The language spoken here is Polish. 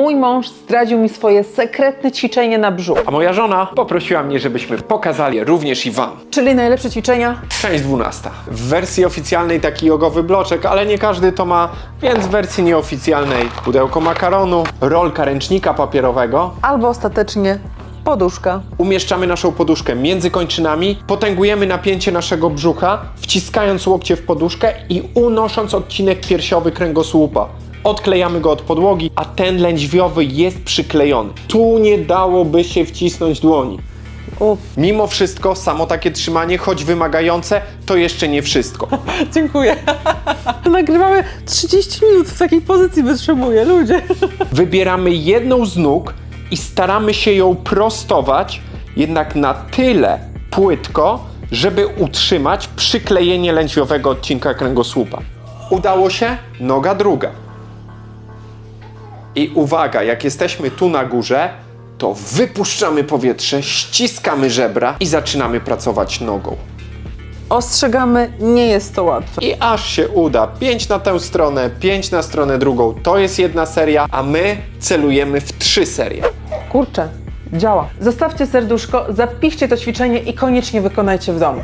mój mąż zdradził mi swoje sekretne ćwiczenie na brzuch. A moja żona poprosiła mnie, żebyśmy pokazali również i wam. Czyli najlepsze ćwiczenia? Część 12. W wersji oficjalnej taki jogowy bloczek, ale nie każdy to ma, więc w wersji nieoficjalnej pudełko makaronu, rolka ręcznika papierowego. Albo ostatecznie poduszka. Umieszczamy naszą poduszkę między kończynami, potęgujemy napięcie naszego brzucha, wciskając łokcie w poduszkę i unosząc odcinek piersiowy kręgosłupa. Odklejamy go od podłogi, a ten lędźwiowy jest przyklejony. Tu nie dałoby się wcisnąć dłoni. Uf, Mimo wszystko, samo takie trzymanie, choć wymagające, to jeszcze nie wszystko. dziękuję. Nagrywamy 30 minut w takiej pozycji wytrzymuję, ludzie. Wybieramy jedną z nóg i staramy się ją prostować, jednak na tyle płytko, żeby utrzymać przyklejenie lędźwiowego odcinka kręgosłupa. Udało się? Noga druga. I uwaga, jak jesteśmy tu na górze, to wypuszczamy powietrze, ściskamy żebra i zaczynamy pracować nogą. Ostrzegamy, nie jest to łatwe. I aż się uda. 5 na tę stronę, 5 na stronę drugą. To jest jedna seria, a my celujemy w trzy serie. Kurczę, działa. Zostawcie serduszko, zapiszcie to ćwiczenie i koniecznie wykonajcie w domu.